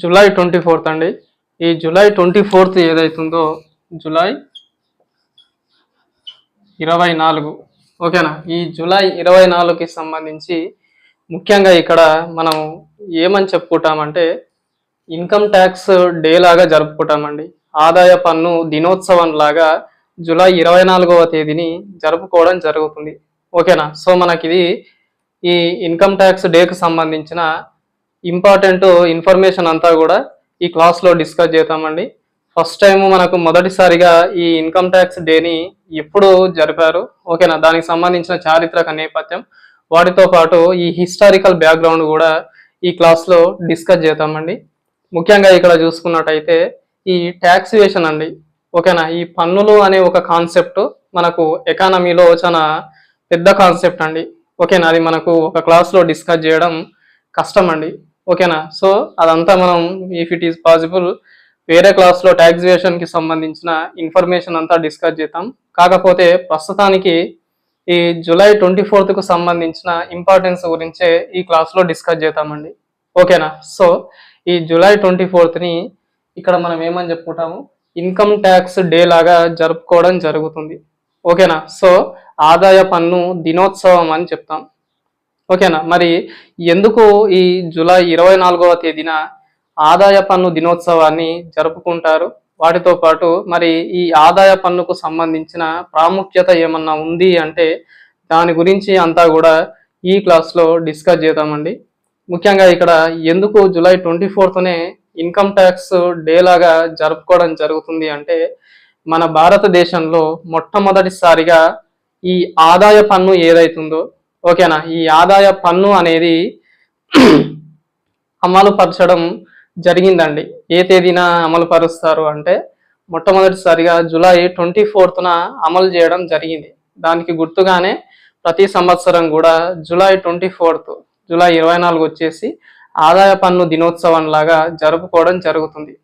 July twenty fourth అండి. ఈ July twenty fourth ఏదైతుందో జూలై ఇరవై నాలుగు. ఓకేనా? ఈ జూలై ఇరవై నాలుగుకి సంబంధించి ముఖ్యంగా ఇక్కడ మనం ఏమని చెప్పుకుంటామంటే ఇన్కమ్ ట్యాక్స్ డే లాగా జరుపుకుంటామండి. ఆదాయ పన్ను దినోత్సవం లాగా జూలై ఇరవై నాలుగవ తేదీని జరుపుకోవడం జరుగుతుంది. ఓకేనా? సో మనకి ఇది ఈ ఇన్కమ్ ట్యాక్స్ డేకి సంబంధించిన ఇంపార్టెంట్ ఇన్ఫర్మేషన్ అంతా కూడా ఈ క్లాస్లో డిస్కస్ చేద్దామండి. ఫస్ట్ టైం మనకు మొదటిసారిగా ఈ ఇన్కమ్ ట్యాక్స్ డేని ఎప్పుడు జరిపారు. ఓకేనా దానికి సంబంధించిన చారిత్రక నేపథ్యం. వాటితో పాటు ఈ హిస్టారికల్ బ్యాక్గ్రౌండ్ కూడా ఈ క్లాస్లో డిస్కస్ చేద్దామండి. ముఖ్యంగా ఇక్కడ చూసుకున్నట్టయితే ఈ ట్యాక్సివేషన్ అండి. ఓకేనా ఈ పన్నులు అనే ఒక కాన్సెప్ట్ మనకు ఎకానమీలో చాలా పెద్ద కాన్సెప్ట్ అండి. ఓకేనా అది మనకు ఒక క్లాస్లో డిస్కస్ చేయడం కష్టం అండి ఓకేనా? సో అదంతా మనం ఇఫ్ ఇట్ ఈస్ పాసిబుల్ వేరే క్లాస్లో ట్యాక్సేషన్కి సంబంధించిన ఇన్ఫర్మేషన్ అంతా డిస్కస్ చేద్దాం. కాకపోతే ప్రస్తుతానికి ఈ జూలై ట్వంటీ ఫోర్త్కు సంబంధించిన ఇంపార్టెన్స్ గురించే ఈ క్లాస్లో డిస్కస్ చేద్దామండి. ఓకేనా? సో ఈ జూలై ట్వంటీ ఫోర్త్ని ఇక్కడ మనం ఏమని చెప్పుకుంటాము? ఇన్కమ్ ట్యాక్స్ డే లాగా జరుపుకోవడం జరుగుతుంది. ఓకేనా? సో ఆదాయ పన్ను దినోత్సవం అని చెప్తాం. ఓకేనా? మరి ఎందుకు ఈ జూలై ఇరవై నాలుగవ తేదీన ఆదాయ పన్ను దినోత్సవాన్ని జరుపుకుంటారు? వాటితో పాటు మరి ఈ ఆదాయ పన్నుకు సంబంధించిన ప్రాముఖ్యత ఏమన్నా ఉంది అంటే దాని గురించి అంతా కూడా ఈ క్లాస్లో డిస్కస్ చేద్దామండి. ముఖ్యంగా ఇక్కడ ఎందుకు జూలై ట్వంటీ ఫోర్త్నే ఇన్కమ్ ట్యాక్స్ డే లాగా జరుపుకోవడం జరుగుతుంది అంటే మన భారతదేశంలో మొట్టమొదటిసారిగా ఈ ఆదాయ పన్ను ఏదైతుందో ఓకేనా ఈ ఆదాయ పన్ను అనేది అమలు పరచడం జరిగిందండి. ఏ తేదీన అమలు పరుస్తారు అంటే మొట్టమొదటిసారిగా జూలై ట్వంటీ ఫోర్త్న అమలు చేయడం జరిగింది. దానికి గుర్తుగానే ప్రతి సంవత్సరం కూడా జూలై ట్వంటీ ఫోర్త్ జూలై ఇరవై నాలుగు వచ్చేసి ఆదాయ పన్ను దినోత్సవం లాగా జరుపుకోవడం జరుగుతుంది.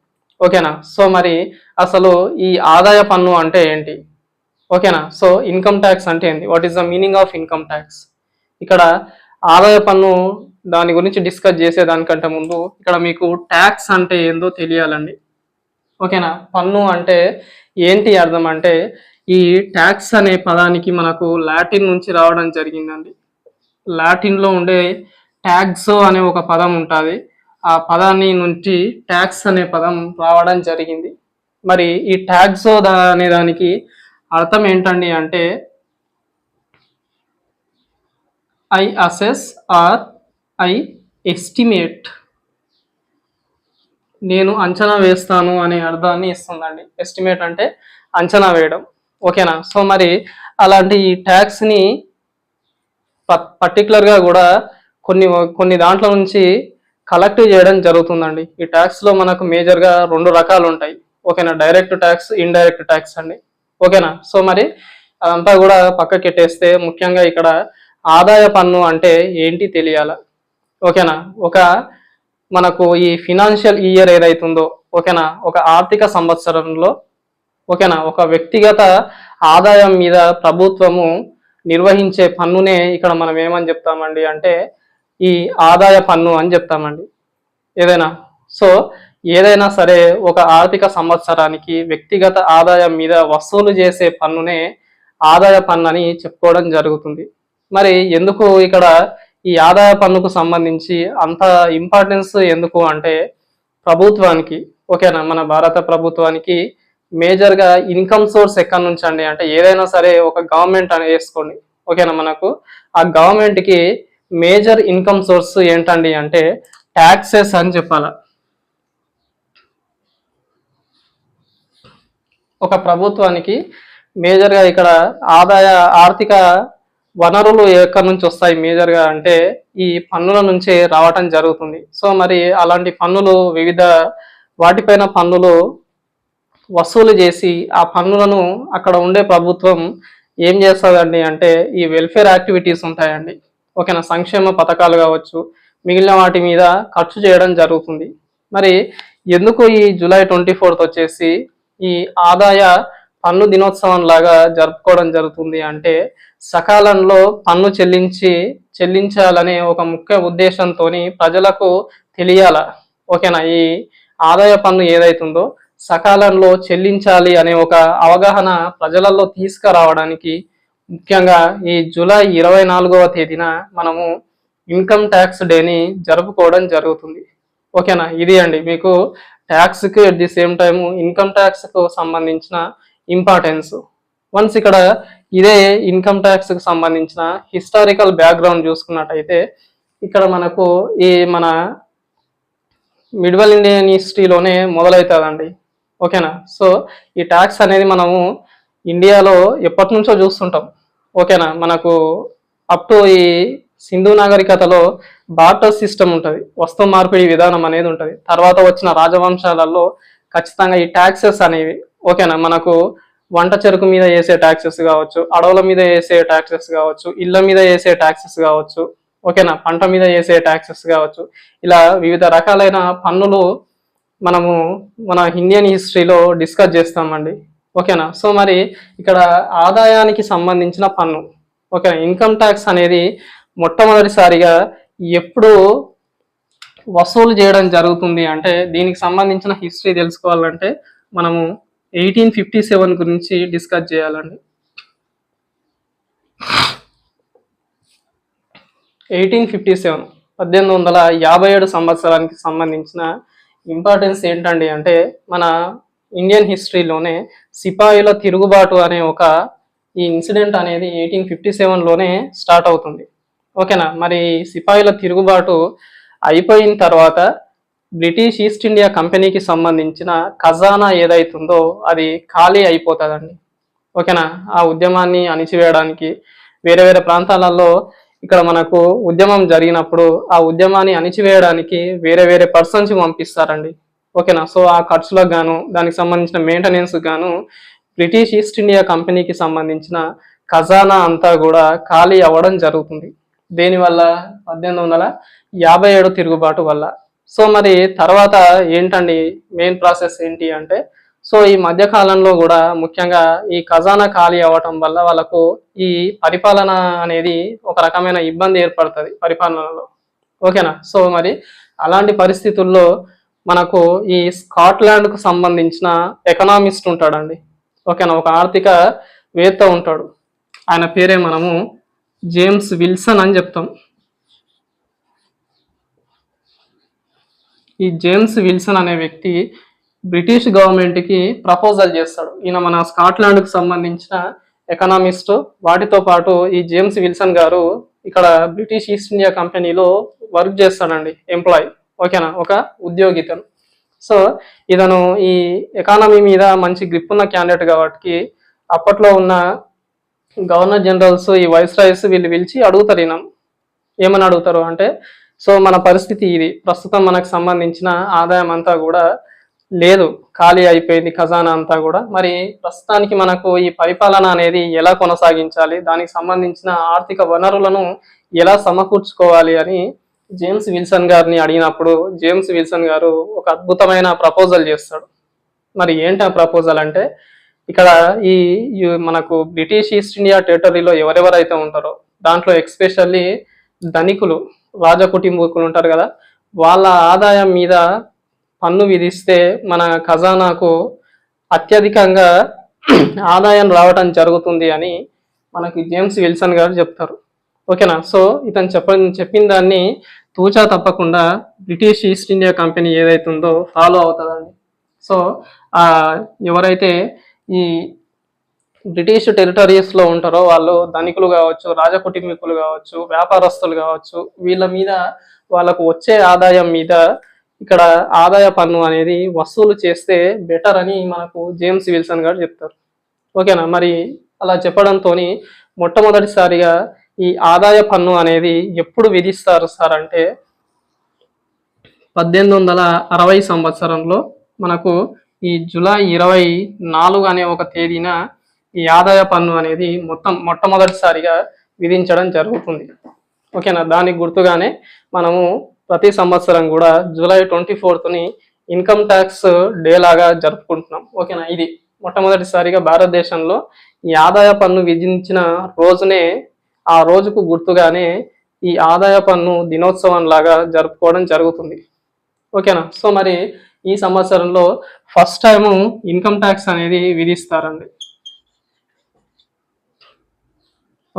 ఓకేనా సో మరి అసలు ఈ ఆదాయ పన్ను అంటే ఏంటి? ఓకేనా సో ఇన్కమ్ ట్యాక్స్ అంటే ఏంటి? What is the meaning of income tax ఇక్కడ ఆదాయ పన్ను దాని గురించి డిస్కస్ చేసేదానికంటే ముందు ఇక్కడ మీకు ట్యాక్స్ అంటే ఏందో తెలియాలండి. ఓకేనా? పన్ను అంటే ఏంటి అర్థం అంటే ఈ ట్యాక్స్ అనే పదానికి మనకు లాటిన్ నుంచి రావడం జరిగిందండి. లాటిన్లో ఉండే ట్యాక్సో అనే ఒక పదం ఉంటుంది. ఆ పదాన్ని నుంచి ట్యాక్స్ అనే పదం రావడం జరిగింది. మరి ఈ ట్యాక్సో దా అనే దానికి అర్థం ఏంటండి అంటే I assess or I estimate నేను అంచనా వేస్తాను అనే అర్థాన్ని ఇస్తుందండి. ఎస్టిమేట్ అంటే అంచనా వేయడం. ఓకేనా? సో మరి అలాంటి ఈ ట్యాక్స్ని పర్టికులర్గా కూడా కొన్ని కొన్ని దాంట్లో నుంచి కలెక్ట్ చేయడం జరుగుతుందండి. ఈ ట్యాక్స్లో మనకు మేజర్గా రెండు రకాలు ఉంటాయి. ఓకేనా? డైరెక్ట్ ట్యాక్స్ ఇండైరెక్ట్ ట్యాక్స్ అండి. ఓకేనా? సో మరి అదంతా కూడా పక్కకెట్టేస్తే ముఖ్యంగా ఇక్కడ ఆదాయ పన్ను అంటే ఏంటి తెలియాల? ఓకేనా? ఒక మనకు ఈ ఫినాన్షియల్ ఇయర్ ఏదైతుందో ఓకేనా? ఒక ఆర్థిక సంవత్సరంలో ఓకేనా? ఒక వ్యక్తిగత ఆదాయం మీద ప్రభుత్వము నిర్వహించే పన్నునే ఇక్కడ మనం ఏమని చెప్తామండి అంటే ఈ ఆదాయ పన్ను అని చెప్తామండి. ఏదైనా? సో ఏదైనా సరే ఒక ఆర్థిక సంవత్సరానికి వ్యక్తిగత ఆదాయం మీద వసూలు చేసే పన్నునే ఆదాయ పన్ను అని చెప్పుకోవడం జరుగుతుంది. మరి ఎందుకు ఇక్కడ ఈ ఆదాయ పన్నుకు సంబంధించి అంత ఇంపార్టెన్స్ ఎందుకు అంటే ప్రభుత్వానికి ఓకేనా మన భారత ప్రభుత్వానికి మేజర్గా ఇన్కమ్ సోర్స్ ఎక్కడి నుంచి అండి? అంటే ఏదైనా సరే ఒక గవర్నమెంట్ అని వేసుకోండి. ఓకేనా మనకు? ఆ గవర్నమెంట్కి మేజర్ ఇన్కమ్ సోర్స్ ఏంటండి అంటే ట్యాక్సెస్ అని చెప్పాల. ఒక ప్రభుత్వానికి మేజర్గా ఇక్కడ ఆదాయ ఆర్థిక వనరులు ఎక్కడి నుంచి వస్తాయి మేజర్గా అంటే ఈ పన్నుల నుంచే రావటం జరుగుతుంది. సో మరి అలాంటి పన్నులు వివిధ వాటిపైన పన్నులు వసూలు చేసి ఆ పన్నులను అక్కడ ఉండే ప్రభుత్వం ఏం చేస్తుందండి అంటే ఈ వెల్ఫేర్ యాక్టివిటీస్ ఉంటాయండి. ఓకేనా? సంక్షేమ పథకాలు కావచ్చు మిగిలిన వాటి మీద ఖర్చు చేయడం జరుగుతుంది. మరి ఎందుకు ఈ జూలై ట్వంటీ ఫోర్త్ వచ్చేసి ఈ ఆదాయ పన్ను దినోత్సవం లాగా జరుపుకోవడం జరుగుతుంది అంటే సకాలంలో పన్ను చెల్లించి చెల్లించాలనే ఒక ముఖ్య ఉద్దేశంతో ప్రజలకు తెలియాల. ఓకేనా? ఈ ఆదాయ పన్ను ఏదైతుందో సకాలంలో చెల్లించాలి అనే ఒక అవగాహన ప్రజలలో తీసుకురావడానికి ముఖ్యంగా ఈ జూలై ఇరవై నాలుగవ తేదీన మనము ఇన్కమ్ ట్యాక్స్ డేని జరుపుకోవడం జరుగుతుంది. ఓకేనా? ఇది అండి. మీకు ట్యాక్స్కి at the same time income ట్యాక్స్కు సంబంధించిన ఇంపార్టెన్స్. వన్స్ ఇక్కడ ఇదే ఇన్కమ్ ట్యాక్స్కు సంబంధించిన హిస్టారికల్ బ్యాక్గ్రౌండ్ చూసుకున్నట్టయితే ఇక్కడ మనకు ఈ మన మిడ్వల్ ఇండియన్ హిస్టరీలోనే మొదలవుతుందండి. ఓకేనా? సో ఈ ట్యాక్స్ అనేది మనము ఇండియాలో ఎప్పటి నుంచో చూస్తుంటాం. ఓకేనా? మనకు అప్ టు ఈ సింధు నాగరికతలో బార్టర్ సిస్టమ్ ఉంటుంది. వస్తు మార్పిడి విధానం అనేది ఉంటుంది. తర్వాత వచ్చిన రాజవంశాలలో ఖచ్చితంగా ఈ ట్యాక్సెస్ అనేవి ఓకేనా? మనకు వంట చెరుకు మీద వేసే ట్యాక్సెస్ కావచ్చు అడవుల మీద వేసే ట్యాక్సెస్ కావచ్చు ఇళ్ళ మీద వేసే ట్యాక్సెస్ కావచ్చు ఓకేనా? పంట మీద వేసే ట్యాక్సెస్ కావచ్చు. ఇలా వివిధ రకాలైన పన్నులు మనము మన ఇండియన్ హిస్టరీలో డిస్కస్ చేస్తామండి. ఓకేనా? సో మరి ఇక్కడ ఆదాయానికి సంబంధించిన పన్ను ఓకేనా? ఇన్కమ్ ట్యాక్స్ అనేది మొట్టమొదటిసారిగా ఎప్పుడు వసూలు చేయడం జరుగుతుంది అంటే దీనికి సంబంధించిన హిస్టరీ తెలుసుకోవాలంటే మనము ఎయిటీన్ ఫిఫ్టీ సెవెన్ గురించి డిస్కస్ చేయాలండి. ఎయిటీన్ ఫిఫ్టీ సెవెన్ పద్దెనిమిది వందల యాభై ఏడు సంవత్సరానికి సంబంధించిన ఇంపార్టెన్స్ ఏంటండి అంటే మన ఇండియన్ హిస్టరీలోనే సిపాయిల తిరుగుబాటు అనే ఒక ఈ ఇన్సిడెంట్ అనేది ఎయిటీన్ ఫిఫ్టీ సెవెన్లోనే స్టార్ట్ అవుతుంది. ఓకేనా? మరి సిపాయిల తిరుగుబాటు అయిపోయిన తర్వాత బ్రిటిష్ ఈస్ట్ ఇండియా కంపెనీకి సంబంధించిన ఖజానా ఏదైతుందో అది ఖాళీ అయిపోతుందండి. ఓకేనా? ఆ ఉద్యమాన్ని అణిచివేయడానికి వేరే వేరే ప్రాంతాలలో ఇక్కడ మనకు ఉద్యమం జరిగినప్పుడు ఆ ఉద్యమాన్ని అణిచివేయడానికి వేరే వేరే పర్సన్స్ పంపిస్తారండి. ఓకేనా? సో ఆ ఖర్చులకు గాను దానికి సంబంధించిన మెయింటెనెన్స్ గాను బ్రిటిష్ ఈస్ట్ ఇండియా కంపెనీకి సంబంధించిన ఖజానా అంతా కూడా ఖాళీ అవ్వడం జరుగుతుంది. దేనివల్ల? పద్దెనిమిది వందల యాభై ఏడు తిరుగుబాటు వల్ల. సో మరి తర్వాత ఏంటండి మెయిన్ ప్రాసెస్ ఏంటి అంటే సో ఈ మధ్య కాలంలో కూడా ముఖ్యంగా ఈ ఖజానా ఖాళీ అవ్వటం వల్ల వాళ్ళకు ఈ పరిపాలన అనేది ఒక రకమైన ఇబ్బంది ఏర్పడుతుంది పరిపాలనలో. ఓకేనా? సో మరి అలాంటి పరిస్థితుల్లో మనకు ఈ స్కాట్లాండ్కు సంబంధించిన ఎకనామిస్ట్ ఉంటాడండి. ఓకేనా? ఒక ఆర్థిక వేత్త ఉంటాడు. ఆయన పేరే మనము జేమ్స్ విల్సన్ అని చెప్తాం. ఈ జేమ్స్ విల్సన్ అనే వ్యక్తి బ్రిటిష్ గవర్నమెంట్కి ప్రపోజల్ చేస్తాడు. ఈయన మన స్కాట్లాండ్కు సంబంధించిన ఎకనామిస్ట్. వాటితో పాటు ఈ జేమ్స్ విల్సన్ గారు ఇక్కడ బ్రిటిష్ ఈస్ట్ ఇండియా కంపెనీలో వర్క్ చేస్తాడండి ఎంప్లాయ్. ఓకేనా? ఒక ఉద్యోగితను. సో ఇతను ఈ ఎకానమీ మీద మంచి గ్రిప్ ఉన్న క్యాండిడేట్ కాబట్టి అప్పట్లో ఉన్న గవర్నర్ జనరల్స్ ఈ వైస్ రాయస్ వీళ్ళు పిలిచి అడుగుతారు ఈయన. ఏమని అడుగుతారు అంటే సో మన పరిస్థితి ఇది. ప్రస్తుతం మనకు సంబంధించిన ఆదాయం అంతా కూడా లేదు. ఖాళీ అయిపోయింది ఖజానా అంతా కూడా. మరి ప్రస్తుతానికి మనకు ఈ పరిపాలన అనేది ఎలా కొనసాగించాలి? దానికి సంబంధించిన ఆర్థిక వనరులను ఎలా సమకూర్చుకోవాలి అని జేమ్స్ విల్సన్ గారిని అడిగినప్పుడు జేమ్స్ విల్సన్ గారు ఒక అద్భుతమైన ప్రపోజల్ చేస్తాడు. మరి ఏంటి ఆ ప్రపోజల్ అంటే ఇక్కడ ఈ మనకు బ్రిటిష్ ఈస్ట్ ఇండియా టెరిటరీలో ఎవరెవరైతే ఉంటారో దాంట్లో ఎక్స్పెషల్లీ ధనికులు రాజ కుటుంబకులు ఉంటారు కదా వాళ్ళ ఆదాయం మీద పన్ను విధిస్తే మన ఖజానాకు అత్యధికంగా ఆదాయం రావటం జరుగుతుంది అని మనకి జేమ్స్ విల్సన్ గారు చెప్తారు. ఓకేనా? సో ఇతను చెప్ప చెప్పిన దాన్ని తూచా తప్పకుండా బ్రిటిష్ ఈస్ట్ ఇండియా కంపెనీ ఏదైతుందో ఫాలో అవుతుందండి. సో ఎవరైతే ఈ బ్రిటిష్ టెరిటరీస్లో ఉంటారో వాళ్ళు ధనికులు కావచ్చు రాజకుటుంబీకులు కావచ్చు వ్యాపారస్తులు కావచ్చు వీళ్ళ మీద వాళ్ళకు వచ్చే ఆదాయం మీద ఇక్కడ ఆదాయ పన్ను అనేది వసూలు చేస్తే బెటర్ అని మనకు జేమ్స్ విల్సన్ గారు చెప్తారు. ఓకేనా? మరి అలా చెప్పడంతో మొట్టమొదటిసారిగా ఈ ఆదాయ పన్ను అనేది ఎప్పుడు విధిస్తారు సార్ అంటే పద్దెనిమిది వందల అరవై సంవత్సరంలో మనకు ఈ జూలై ఇరవై నాలుగు అనే ఒక తేదీన ఈ ఆదాయ పన్ను అనేది మొత్తం మొట్టమొదటిసారిగా విధించడం జరుగుతుంది. ఓకేనా? దానికి గుర్తుగానే మనము ప్రతి సంవత్సరం కూడా జూలై ట్వంటీ ఫోర్త్ని ఇన్కమ్ ట్యాక్స్ డే లాగా జరుపుకుంటున్నాం. ఓకేనా? ఇది మొట్టమొదటిసారిగా భారతదేశంలో ఈ ఆదాయ పన్ను విధించిన రోజునే ఆ రోజుకు గుర్తుగానే ఈ ఆదాయ పన్ను దినోత్సవం లాగా జరుపుకోవడం జరుగుతుంది. ఓకేనా? సో మరి ఈ సంవత్సరంలో ఫస్ట్ టైం ఇన్కమ్ ట్యాక్స్ అనేది విధిస్తారండి.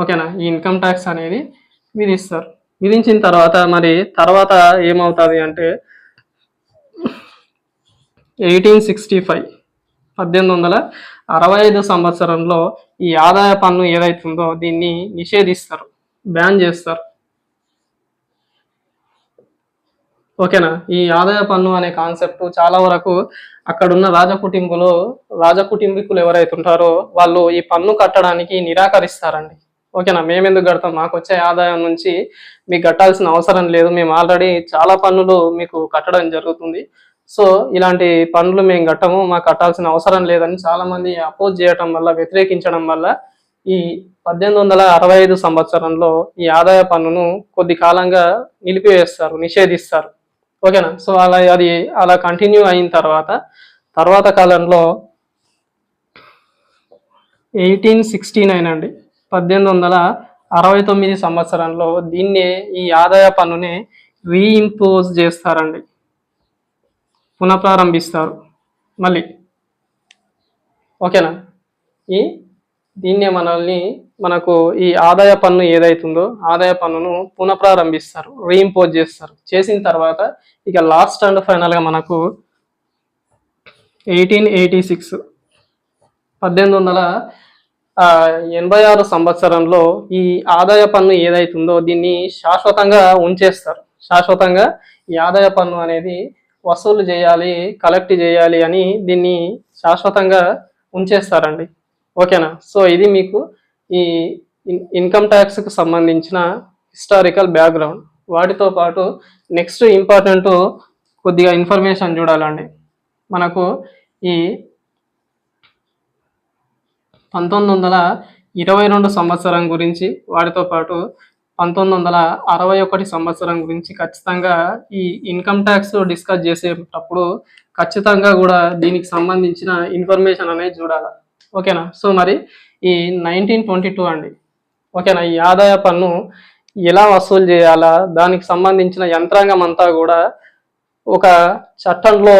ఓకేనా? ఈ ఇన్కమ్ ట్యాక్స్ అనేది విధిస్తారు. విధించిన తర్వాత మరి తర్వాత ఏమవుతుంది అంటే ఎయిటీన్ సిక్స్టీ ఫైవ్ పద్దెనిమిది వందల అరవై ఐదు సంవత్సరంలో ఈ ఆదాయ పన్ను ఏదైతుందో దీన్ని నిషేధిస్తారు. బ్యాన్ చేస్తారు. ఓకేనా? ఈ ఆదాయ పన్ను అనే కాన్సెప్ట్ చాలా వరకు అక్కడున్న రాజకుటుంబులు రాజకుటుంబీకులు ఎవరైతే ఉంటారో వాళ్ళు ఈ పన్ను కట్టడానికి నిరాకరిస్తారండి. ఓకేనా మేము ఎందుకు కడతాం? మాకు వచ్చే ఆదాయం నుంచి మీకు కట్టాల్సిన అవసరం లేదు. మేము ఆల్రెడీ చాలా పన్నులు మీకు కట్టడం జరుగుతుంది. సో ఇలాంటి పనులు మేము కట్టము మాకు కట్టాల్సిన అవసరం లేదని చాలామంది అపోజ్ చేయటం వల్ల వ్యతిరేకించడం వల్ల ఈ పద్దెనిమిది వందల అరవై ఐదు సంవత్సరంలో ఈ ఆదాయ పన్నును కొద్ది కాలంగా నిలిపివేస్తారు నిషేధిస్తారు. ఓకేనా? సో అలా అది అలా కంటిన్యూ అయిన తర్వాత తర్వాత కాలంలో ఎయిటీన్ సిక్స్టీ నైన్ అండి. పద్దెనిమిది వందల అరవై తొమ్మిది సంవత్సరంలో దీన్నే ఈ ఆదాయ పన్నుని రీఇంపోజ్ చేస్తారండి. పునఃప్రారంభిస్తారు. మళ్ళీ. ఓకేనా? ఈ దీన్నే మనల్ని మనకు ఈ ఆదాయ పన్ను ఏదైతుందో ఆదాయ పన్నును పునఃప్రారంభిస్తారు రీఇంపోజ్ చేస్తారు. చేసిన తర్వాత ఇక లాస్ట్ అండ్ ఫైనల్గా మనకు ఎయిటీన్ ఎయిటీ సిక్స్ పద్దెనిమిది వందల ఎనభై ఆరు సంవత్సరంలో ఈ ఆదాయ పన్ను ఏదైతుందో దీన్ని శాశ్వతంగా ఉంచేస్తారు. శాశ్వతంగా ఈ ఆదాయ పన్ను అనేది వసూలు చేయాలి కలెక్ట్ చేయాలి అని దీన్ని శాశ్వతంగా ఉంచేస్తారండి. ఓకేనా? సో ఇది మీకు ఈ ఇన్కమ్ ట్యాక్స్కి సంబంధించిన హిస్టారికల్ బ్యాక్గ్రౌండ్. వాటితో పాటు నెక్స్ట్ ఇంపార్టెంట్ కొద్దిగా ఇన్ఫర్మేషన్ చూడాలండి. మనకు ఈ పంతొమ్మిది వందల ఇరవై రెండు సంవత్సరం గురించి వాటితో పాటు పంతొమ్మిది వందల అరవై ఒకటి సంవత్సరం గురించి ఖచ్చితంగా ఈ ఇన్కమ్ ట్యాక్స్ డిస్కస్ చేసేటప్పుడు ఖచ్చితంగా కూడా దీనికి సంబంధించిన ఇన్ఫర్మేషన్ అనేది చూడాలి. ఓకేనా? సో మరి ఈ నైన్టీన్ ట్వంటీ టూ అండి. ఓకేనా? ఈ ఆదాయ పన్ను ఎలా వసూలు చేయాలా? దానికి సంబంధించిన యంత్రాంగం అంతా కూడా ఒక చట్టంలో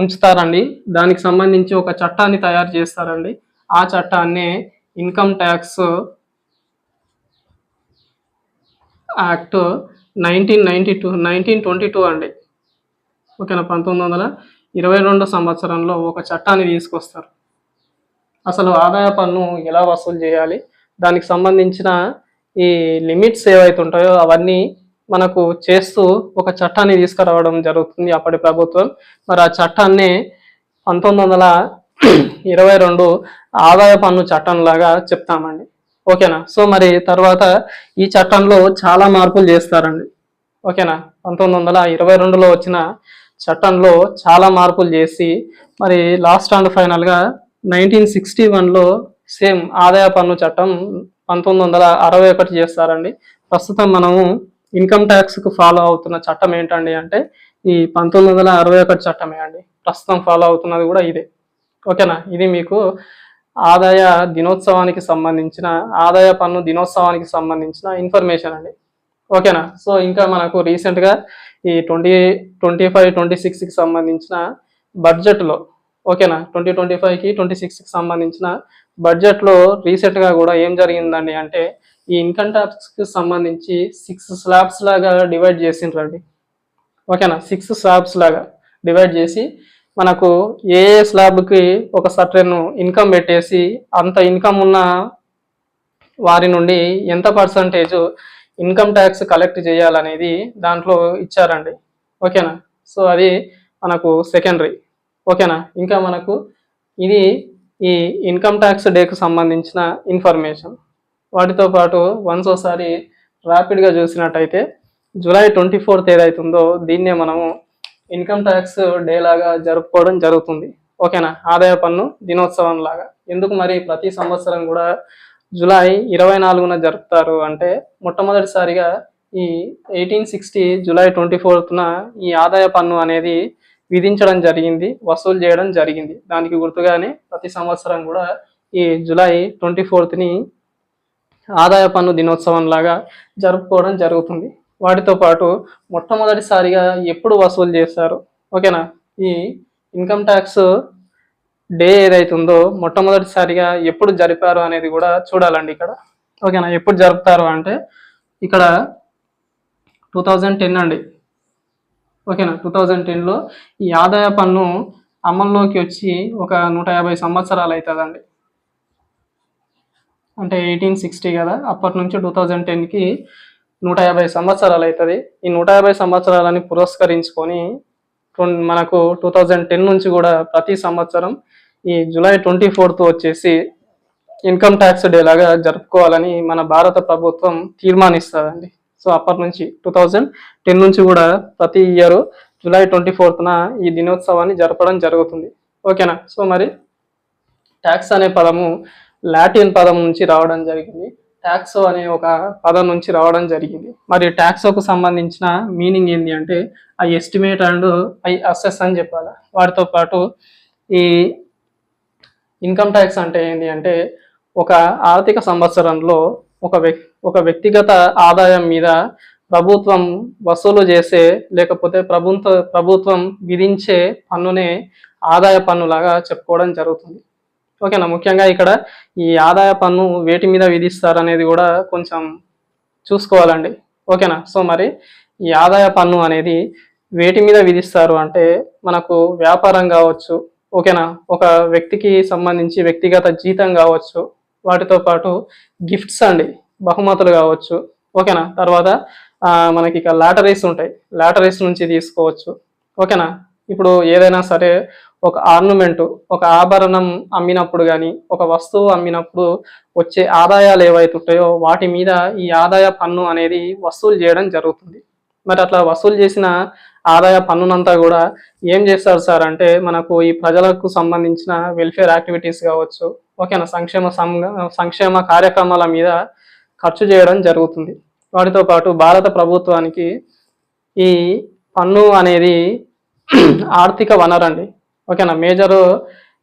ఉంచుతారండి. దానికి సంబంధించి ఒక చట్టాన్ని తయారు చేస్తారండి. ఆ చట్టాన్ని income tax act nineteen ninety two nineteen twenty two అండి. ఓకేనా? పంతొమ్మిది వందల ఇరవై రెండు సంవత్సరంలో ఒక చట్టాన్ని తీసుకొస్తారు. అసలు ఆదాయ పన్ను ఎలా వసూలు చేయాలి? దానికి సంబంధించిన ఈ లిమిట్స్ ఏవైతే ఉంటాయో అవన్నీ మనకు చేస్తూ ఒక చట్టాన్ని తీసుకురావడం జరుగుతుంది అప్పటి ప్రభుత్వం. మరి ఆ చట్టాన్ని పంతొమ్మిది వందల ఇరవై రెండు ఆదాయ పన్ను చట్టం లాగా చెప్తామండి. ఓకేనా? సో మరి తర్వాత ఈ చట్టంలో చాలా మార్పులు చేస్తారండి. ఓకేనా? పంతొమ్మిది వందల ఇరవై రెండులో వచ్చిన చట్టంలో చాలా మార్పులు చేసి మరి లాస్ట్ అండ్ ఫైనల్గా నైన్టీన్ సిక్స్టీ వన్లో సేమ్ ఆదాయ పన్ను చట్టం పంతొమ్మిది వందల అరవై ఒకటి చేస్తారండి. ప్రస్తుతం మనము ఇన్కమ్ ట్యాక్స్కు ఫాలో అవుతున్న చట్టం ఏంటండి అంటే ఈ పంతొమ్మిది వందల అరవై ఒకటి చట్టమే అండి. ప్రస్తుతం ఫాలో అవుతున్నది కూడా ఇదే. ఓకేనా? ఇది మీకు ఆదాయ దినోత్సవానికి సంబంధించిన ఆదాయ పన్ను దినోత్సవానికి సంబంధించిన ఇన్ఫర్మేషన్ అండి. ఓకేనా? సో ఇంకా మనకు రీసెంట్గా ఈ ట్వంటీ ట్వంటీ ఫైవ్ ట్వంటీ సిక్స్కి సంబంధించిన బడ్జెట్లో ఓకేనా? ట్వంటీ ట్వంటీ ఫైవ్కి ట్వంటీ సిక్స్కి సంబంధించిన బడ్జెట్లో రీసెంట్గా కూడా ఏం జరిగిందండి అంటే ఈ ఇన్కమ్ ట్యాక్స్కి సంబంధించి సిక్స్ స్లాబ్స్ లాగా డివైడ్ చేసిండ్రండి. ఓకేనా? సిక్స్ స్లాబ్స్ లాగా డివైడ్ చేసి మనకు ఏ ఏ స్లాబ్కి ఒక సర్టెన్ ఇన్కమ్ పెట్టేసి అంత ఇన్కమ్ ఉన్న వారి నుండి ఎంత పర్సంటేజ్ ఇన్కమ్ ట్యాక్స్ కలెక్ట్ చేయాలనేది దాంట్లో ఇచ్చారండి. ఓకేనా? సో అది మనకు సెకండరీ ఓకేనా? ఇంకా మనకు ఇది ఈ ఇన్కమ్ ట్యాక్స్ డేకు సంబంధించిన ఇన్ఫర్మేషన్ వాటితో పాటు వన్స్ ఒకసారి ర్యాపిడ్గా చూసినట్టయితే జూలై ట్వంటీ ఫోర్త్ ఏదైతుందో దీన్నే మనము ఇన్కమ్ ట్యాక్స్ డే లాగా జరుపుకోవడం జరుగుతుంది. ఓకేనా? ఆదాయ పన్ను దినోత్సవం లాగా. ఎందుకు మరి ప్రతి సంవత్సరం కూడా జూలై ఇరవై నాలుగున జరుపుతారు అంటే మొట్టమొదటిసారిగా ఈ ఎయిటీన్ సిక్స్టీ జూలై ట్వంటీ ఫోర్త్న ఈ ఆదాయ పన్ను అనేది విధించడం జరిగింది వసూలు చేయడం జరిగింది. దానికి గుర్తుగానే ప్రతి సంవత్సరం కూడా ఈ జూలై ట్వంటీ ఫోర్త్ని ఆదాయ పన్ను దినోత్సవం లాగా జరుపుకోవడం జరుగుతుంది. వాటితో పాటు మొట్టమొదటిసారిగా ఎప్పుడు వసూలు చేస్తారు ఓకేనా? ఈ ఇన్కమ్ ట్యాక్స్ డే ఏదైతుందో మొట్టమొదటిసారిగా ఎప్పుడు జరిపారు అనేది కూడా చూడాలండి ఇక్కడ. ఓకేనా? ఎప్పుడు జరుపుతారు అంటే ఇక్కడ టూ థౌజండ్ టెన్ అండి. ఓకేనా? టూ థౌజండ్ టెన్లో ఈ ఆదాయ పన్ను అమల్లోకి వచ్చి ఒక నూట యాభై సంవత్సరాలు అవుతుందండి అంటే ఎయిటీన్ సిక్స్టీ కదా? అప్పటి నుంచి టూ థౌజండ్ టెన్కి నూట యాభై సంవత్సరాలు అవుతుంది ఈ నూట యాభై సంవత్సరాలని పురస్కరించుకొని మనకు టూ థౌజండ్ టెన్ నుంచి కూడా ప్రతి సంవత్సరం ఈ జూలై ట్వంటీ ఫోర్త్ వచ్చేసి ఇన్కమ్ ట్యాక్స్ డే లాగా జరుపుకోవాలని మన భారత ప్రభుత్వం తీర్మానిస్తుందండి. సో అప్పటి నుంచి టూ థౌజండ్ టెన్ నుంచి కూడా ప్రతి ఇయర్ జూలై ట్వంటీ ఫోర్త్న ఈ దినోత్సవాన్ని జరపడం జరుగుతుంది. ఓకేనా? సో మరి ట్యాక్స్ అనే పదము లాటిన్ పదం నుంచి రావడం జరిగింది. ట్యాక్సో అనే ఒక పదం నుంచి రావడం జరిగింది. మరి ట్యాక్సోకు సంబంధించిన మీనింగ్ ఏంటి అంటే I estimate and I assess అని చెప్పాలి? వాటితో పాటు ఈ ఇన్కమ్ ట్యాక్స్ అంటే ఏంటి అంటే ఒక ఆర్థిక సంవత్సరంలో ఒక వ్యక్ ఒక వ్యక్తిగత ఆదాయం మీద ప్రభుత్వం వసూలు చేసే లేకపోతే ప్రభుత్వ ప్రభుత్వం విధించే పన్నునే ఆదాయ పన్నులాగా చెప్పుకోవడం జరుగుతుంది. ఓకేనా ముఖ్యంగా ఇక్కడ ఈ ఆదాయ పన్ను వేటి మీద విధిస్తారు అనేది కూడా కొంచెం చూసుకోవాలండి. ఓకేనా సో మరి ఈ ఆదాయ పన్ను అనేది వేటి మీద విధిస్తారు అంటే మనకు వ్యాపారం కావచ్చు ఓకేనా ఒక వ్యక్తికి సంబంధించి వ్యక్తిగత జీతం కావచ్చు వాటితో పాటు గిఫ్ట్స్ అండి బహుమతులు కావచ్చు ఓకేనా. తర్వాత మనకి ఇక లాటరీస్ ఉంటాయి లాటరీస్ నుంచి తీసుకోవచ్చు ఓకేనా. ఇప్పుడు ఏదైనా సరే ఒక ఆర్నమెంట్ ఒక ఆభరణం అమ్మినప్పుడు కానీ ఒక వస్తువు అమ్మినప్పుడు వచ్చే ఆదాయాలు ఏవైతే ఉంటాయో వాటి మీద ఈ ఆదాయ పన్ను అనేది వసూలు చేయడం జరుగుతుంది. మరి అట్లా వసూలు చేసిన ఆదాయ పన్నునంతా కూడా ఏం చేస్తారు సార్? అంటే మనకు ఈ ప్రజలకు సంబంధించిన వెల్ఫేర్ యాక్టివిటీస్ కావచ్చు ఓకేనా? సంక్షేమ సంఘ సంక్షేమ కార్యక్రమాల మీద ఖర్చు చేయడం జరుగుతుంది. వాటితో పాటు భారత ప్రభుత్వానికి ఈ పన్ను అనేది ఆర్థిక వనరు అండి ఓకేనా? మేజర్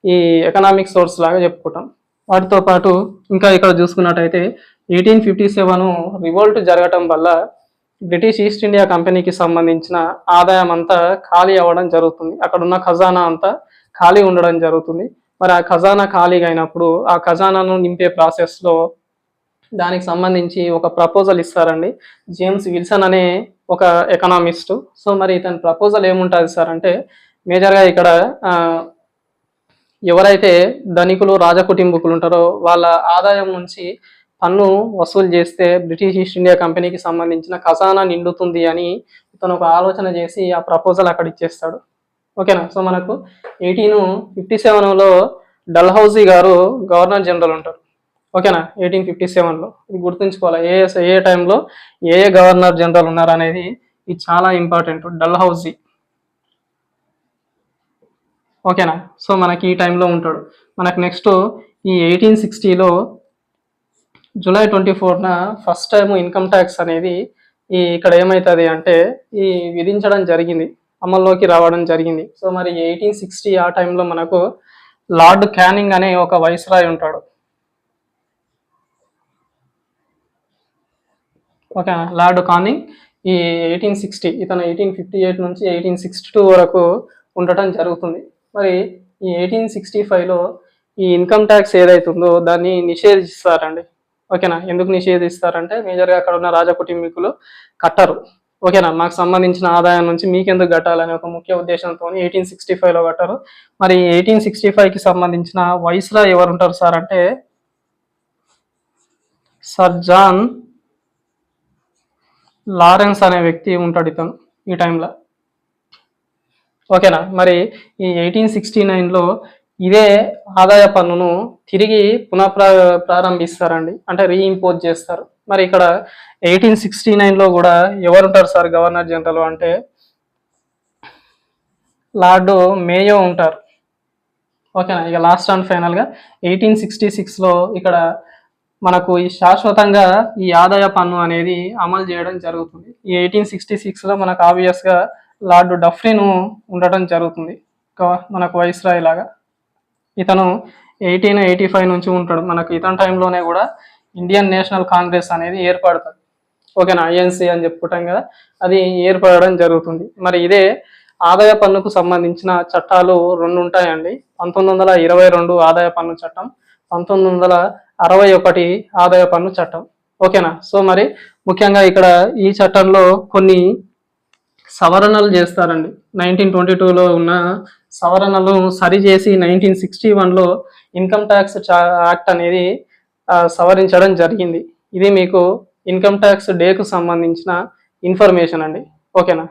ఈ ఎకనామిక్ సోర్స్ లాగా చెప్పుకుంటాం. వాటితో పాటు ఇంకా ఇక్కడ చూసుకున్నట్టయితే ఎయిటీన్ ఫిఫ్టీ సెవెన్ రివోల్ట్ జరగటం వల్ల బ్రిటిష్ ఈస్ట్ ఇండియా కంపెనీకి సంబంధించిన ఆదాయం అంతా ఖాళీ అవ్వడం జరుగుతుంది. అక్కడ ఉన్న ఖజానా అంతా ఖాళీ ఉండడం జరుగుతుంది. మరి ఆ ఖజానా ఖాళీగా అయినప్పుడు ఆ ఖజానాను నింపే ప్రాసెస్లో దానికి సంబంధించి ఒక ప్రపోజల్ ఇస్తారండి. జేమ్స్ విల్సన్ అనే ఒక ఎకనామిస్ట్. సో మరి ఇతని ప్రపోజల్ ఏముంటుంది సార్ అంటే మేజర్గా ఇక్కడ ఎవరైతే ధనికులు రాజకుటుంబకులు ఉంటారో వాళ్ళ ఆదాయం నుంచి పన్ను వసూలు చేస్తే బ్రిటిష్ ఈస్ట్ ఇండియా కంపెనీకి సంబంధించిన ఖజానా నిండుతుంది అని తను ఒక ఆలోచన చేసి ఆ ప్రపోజల్ అక్కడ ఇచ్చేస్తాడు. ఓకేనా? సో మనకు ఎయిటీన్ ఫిఫ్టీ సెవెన్లో డల్హౌజీ గారు గవర్నర్ జనరల్ ఉంటారు. ఓకేనా? ఎయిటీన్ ఫిఫ్టీ సెవెన్లో. ఇది గుర్తుంచుకోవాలి? ఏ ఏ టైంలో ఏ ఏ గవర్నర్ జనరల్ ఉన్నారు అనేది ఇది చాలా ఇంపార్టెంట్. డల్హౌజీ. ఓకేనా? సో మనకి ఈ టైంలో ఉంటాడు. మనకు నెక్స్ట్ ఈ ఎయిటీన్ సిక్స్టీలో జూలై ట్వంటీ ఫోర్న ఫస్ట్ టైం ఇన్కమ్ ట్యాక్స్ అనేది ఈ ఇక్కడ ఏమవుతుంది అంటే ఈ విధించడం జరిగింది. అమల్లోకి రావడం జరిగింది. సో మరి ఎయిటీన్ సిక్స్టీ ఆ టైంలో మనకు లార్డ్ క్యానింగ్ అనే ఒక వైస్రాయ్ ఉంటాడు. ఓకే లార్డ్ కానింగ్ ఈ ఎయిటీన్ సిక్స్టీ ఇతను ఎయిటీన్ ఫిఫ్టీ ఎయిట్ నుంచి ఎయిటీన్ సిక్స్టీ టూ వరకు ఉండటం జరుగుతుంది. మరి ఈ ఎయిటీన్ సిక్స్టీ ఫైవ్లో ఈ ఇన్కమ్ ట్యాక్స్ ఏదైతుందో దాన్ని నిషేధిస్తారండి. ఓకేనా? ఎందుకు నిషేధిస్తారంటే మేజర్గా అక్కడ ఉన్న రాజకుటుంబీకులు కట్టరు. ఓకేనా? మాకు సంబంధించిన ఆదాయం నుంచి మీకెందుకు కట్టాలనే ఒక ముఖ్య ఉద్దేశంతో ఎయిటీన్ సిక్స్టీ ఫైవ్లో కట్టారు. మరి ఎయిటీన్ సిక్స్టీ ఫైవ్కి సంబంధించిన వయసులో ఎవరు ఉంటారు సార్ అంటే సర్ జాన్ లారెన్స్ అనే వ్యక్తి ఉంటాడు ఇతను ఈ టైంలో. ఓకేనా? మరి ఈ ఎయిటీన్ సిక్స్టీ నైన్లో ఇదే ఆదాయ పన్నును తిరిగి పునఃప్రా ప్రారంభిస్తారండి. అంటే రీఇంపోజ్ చేస్తారు. మరి ఇక్కడ ఎయిటీన్ సిక్స్టీ నైన్లో కూడా ఎవరుంటారు సార్ గవర్నర్ జనరల్ అంటే? లార్డు మేయో ఉంటారు. ఓకేనా? ఇక లాస్ట్ అండ్ ఫైనల్గా ఎయిటీన్ సిక్స్టీ సిక్స్లో ఇక్కడ మనకు ఈ శాశ్వతంగా ఈ ఆదాయ పన్ను అనేది అమలు చేయడం జరుగుతుంది. ఈ ఎయిటీన్ సిక్స్టీ సిక్స్లో మనకు ఆబ్వియస్గా లార్డ్ డఫ్రీను ఉండటం జరుగుతుంది. మనకు వైస్రాయ్ లాగా. ఇతను ఎయిటీన్ ఎయిటీ ఫైవ్ నుంచి ఉంటాడు. మనకు ఇతని టైంలోనే కూడా ఇండియన్ నేషనల్ కాంగ్రెస్ అనేది ఏర్పడుతుంది. ఓకేనా? ఐఎన్సి అని చెప్పుకుంటాం కదా. అది ఏర్పడడం జరుగుతుంది. మరి ఇదే ఆదాయ పన్నుకు సంబంధించిన చట్టాలు రెండు ఉంటాయండి. పంతొమ్మిది వందల ఇరవై రెండు ఆదాయ పన్ను చట్టం పంతొమ్మిది వందల అరవై ఒకటి ఆదాయ పన్ను చట్టం. ఓకేనా? సో మరి ముఖ్యంగా ఇక్కడ ఈ చట్టంలో కొన్ని సవరణలు చేస్తారండి. నైన్టీన్ ట్వంటీ టూలో ఉన్న సవరణలు సరిచేసి నైన్టీన్ సిక్స్టీ వన్లో ఇన్కమ్ ట్యాక్స్ యాక్ట్ అనేది సవరించడం జరిగింది. ఇది మీకు ఇన్కమ్ ట్యాక్స్ డేకు సంబంధించిన ఇన్ఫర్మేషన్ అండి. ఓకేనా?